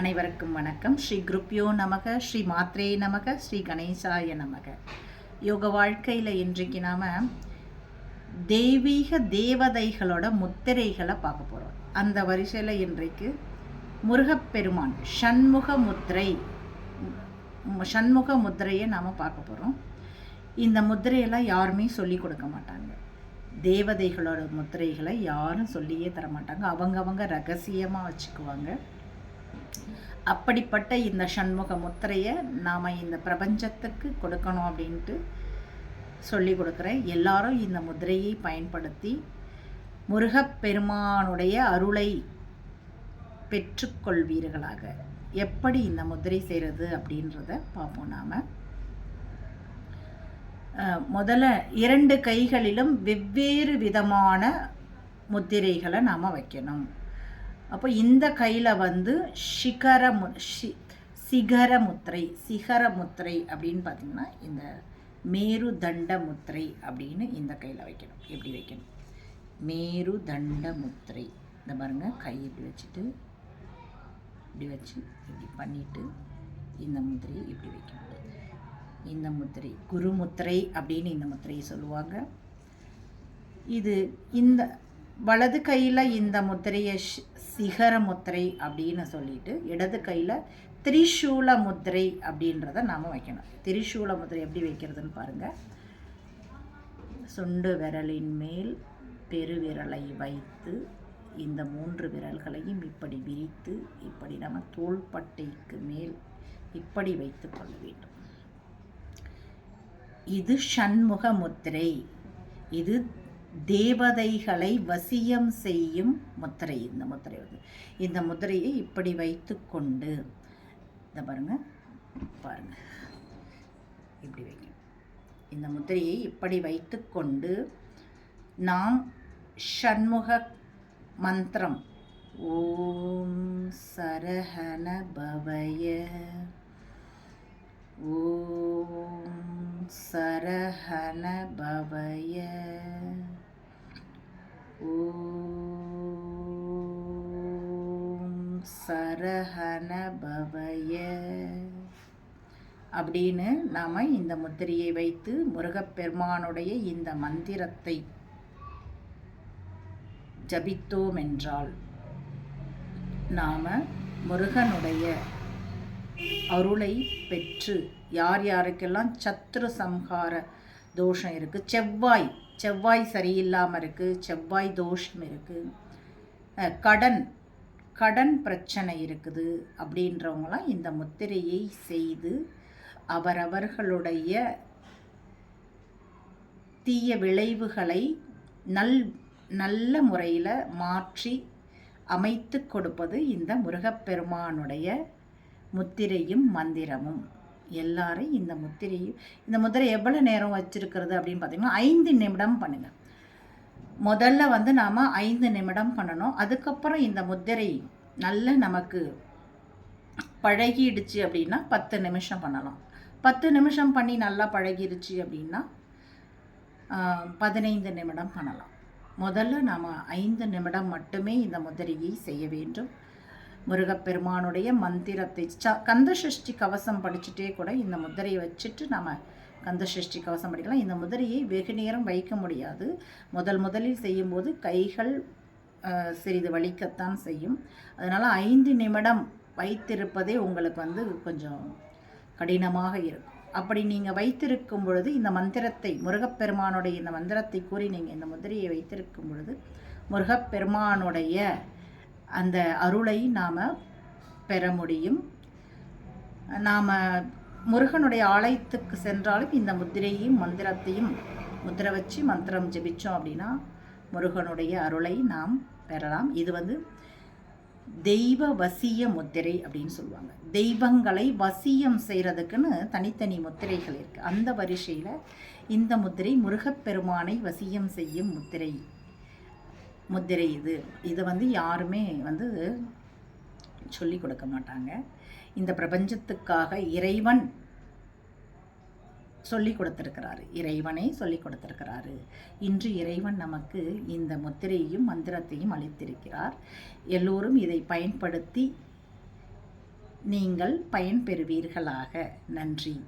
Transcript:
அனைவருக்கும் வணக்கம். ஸ்ரீ குருப்யோ நமக ஸ்ரீ மாத்ரே நமக ஸ்ரீ கணேசாய நமக. யோக வாழ்க்கையில் இன்றைக்கு நாம் தெய்வீக தேவதைகளோட முத்திரைகளை பார்க்க போகிறோம் அந்த வரிசையில் இன்றைக்கு முருகப்பெருமான் ஷண்முக முத்திரை ஷண்முக முத்திரையை நாம் பார்க்க போகிறோம் இந்த முத்திரையெல்லாம் யாருமே சொல்லி கொடுக்க மாட்டாங்க. தேவதைகளோட முத்திரைகளை யாரும் சொல்லியே தர மாட்டாங்க அவங்கவங்க ரகசியமாக வச்சுக்குவாங்க. அப்படிப்பட்ட இந்த சண்முக முத்திரையை நாம் இந்த பிரபஞ்சத்துக்கு கொடுக்கணும் அப்படின்ட்டு சொல்லி கொடுக்குறேன். எல்லாரும் இந்த முத்திரையை பயன்படுத்தி முருகப்பெருமானுடைய அருளை பெற்றுக்கொள்வீர்களாக. எப்படி இந்த முத்திரை செய்கிறது அப்படின்றத பார்ப்போம் நாம். முதல்ல இரண்டு கைகளிலும் வெவ்வேறு விதமான முத்திரைகளை நாம் வைக்கணும். அப்போ இந்த கையில் வந்து ஷிகர மு ஷி சிகர முத்திரை சிகர முத்திரை அப்படின்னு பார்த்தீங்கன்னா இந்த மேரு தண்ட முத்திரை அப்படின்னு இந்த கையில் வைக்கணும். எப்படி வைக்கணும்? மேரு தண்ட முத்திரை. இந்த பாருங்கள் கை இப்படி வச்சுட்டு இப்படி வச்சு இப்படி பண்ணிவிட்டு இந்த முத்திரையை இப்படி வைக்கணும். இந்த முத்திரை குரு முத்திரை அப்படின்னு இந்த முத்திரையை சொல்லுவாங்க. இது இந்த வலது கையில் இந்த முத்திரையை சிகர முத்திரை அப்படின்னு சொல்லிட்டு இடது கையில் திரிசூல முத்திரை அப்படின்றத நாம் வைக்கணும். திரிசூல முத்திரை எப்படி வைக்கிறதுன்னு பாருங்கள் சுண்டு விரலின் மேல் பெருவிரலை வைத்து இந்த மூன்று விரல்களையும் இப்படி விரித்து இப்படி நம்ம தோள்பட்டைக்கு மேல் இப்படி வைத்து கொள்ள வேண்டும். இது ஷண்முக முத்திரை இது தேவதைகளை வசியம் செய்யும் முத்திரை இந்த முத்திரை வந்து. இந்த முத்திரையை இப்படி வைத்துக்கொண்டு இந்த பாருங்க பாருங்க. இப்படி வைக்கணும் இந்த முத்திரையை இப்படி வைத்துக்கொண்டு நாம் ஷண்முக மந்திரம் ஓம் சரஹண பவய ஓம் சரஹண பவய சரஹண பவய. அப்படின்னு நாம் இந்த முத்திரையை வைத்து முருகப்பெருமானுடைய இந்த மந்திரத்தை ஜபித்தோம் என்றால் நாம் முருகனுடைய அருளை பெற்று யார் யாருக்கெல்லாம் சத்ரு சம்ஹார தோஷம் இருக்குது செவ்வாய் செவ்வாய் சரியில்லாமல் இருக்குது செவ்வாய் தோஷம் இருக்குது கடன் கடன் பிரச்சனை இருக்குது அப்படின்றவங்களாம் இந்த முத்திரையை செய்து அவரவர்களுடைய தீய விளைவுகளை நல் நல்ல முறையில் மாற்றி அமைத்து கொடுப்பது இந்த முருகப்பெருமானுடைய முத்திரையும் மந்திரமும். எல்லாரும் இந்த முத்திரையும் இந்த முத்திரை எவ்வளோ நேரம் வச்சுருக்கிறது அப்படின்னு பார்த்தீங்கன்னா ஐந்து நிமிடம் பண்ணுங்கள் முதல்ல வந்து நாம் ஐந்து நிமிடம் பண்ணணும். அதுக்கப்புறம் இந்த முத்திரை நல்ல நமக்கு பழகிடுச்சு அப்படின்னா பத்து நிமிஷம் பண்ணலாம். பத்து நிமிஷம் பண்ணி நல்லா பழகிடுச்சு அப்படின்னா பதினைந்து நிமிடம் பண்ணலாம். முதல்ல நாம் ஐந்து நிமிடம் மட்டுமே இந்த முதிரையை செய்ய வேண்டும். முருகப்பெருமானுடைய மந்திரத்தை ச கந்தசஷ்டி கவசம் படிச்சுட்டே கூட இந்த முதிரையை வச்சுட்டு நம்ம கந்தசஷ்டி கவசம் படிக்கலாம் இந்த முதலையை வெகு நேரம் வைக்க முடியாது. முதல் முதலில் செய்யும்போது கைகள் சிறிது வலிக்கத்தான் செய்யும். அதனால் ஐந்து நிமிடம் வைத்திருப்பதே உங்களுக்கு வந்து கொஞ்சம் கடினமாக இருக்கும். அப்படி நீங்கள் வைத்திருக்கும் பொழுது இந்த மந்திரத்தை முருகப்பெருமானுடைய இந்த மந்திரத்தை கூறி நீங்கள் இந்த முதிரையை வைத்திருக்கும் பொழுது முருகப்பெருமானுடைய அந்த அருளை நாம் பெற முடியும். நாம் முருகனுடைய ஆலயத்துக்கு சென்றாலும் இந்த முத்திரையும் மந்திரத்தையும் முத்திரை வச்சு மந்திரம் ஜெபித்தோம் அப்படின்னா முருகனுடைய அருளை நாம் பெறலாம். இது வந்து தெய்வ வசிய முத்திரை அப்படின்னு சொல்லுவாங்க. தெய்வங்களை வசியம் செய்கிறதுக்குன்னு தனித்தனி முத்திரைகள் இருக்குது அந்த வரிசையில் இந்த முத்திரை முருகப்பெருமானை வசியம் செய்யும் முத்திரை முத்திரை இது. இதை வந்து யாருமே வந்து சொல்லி கொடுக்க மாட்டாங்க. இந்த பிரபஞ்சத்துக்காக இறைவன் சொல்லி கொடுத்திருக்கிறாரு. இறைவனே சொல்லி கொடுத்திருக்கிறாரு. இன்று இறைவன் நமக்கு இந்த முத்திரையையும் மந்திரத்தையும் அளித்திருக்கிறார். எல்லோரும் இதை பயன்படுத்தி நீங்கள் பயன்பெறுவீர்களாக. நன்றி.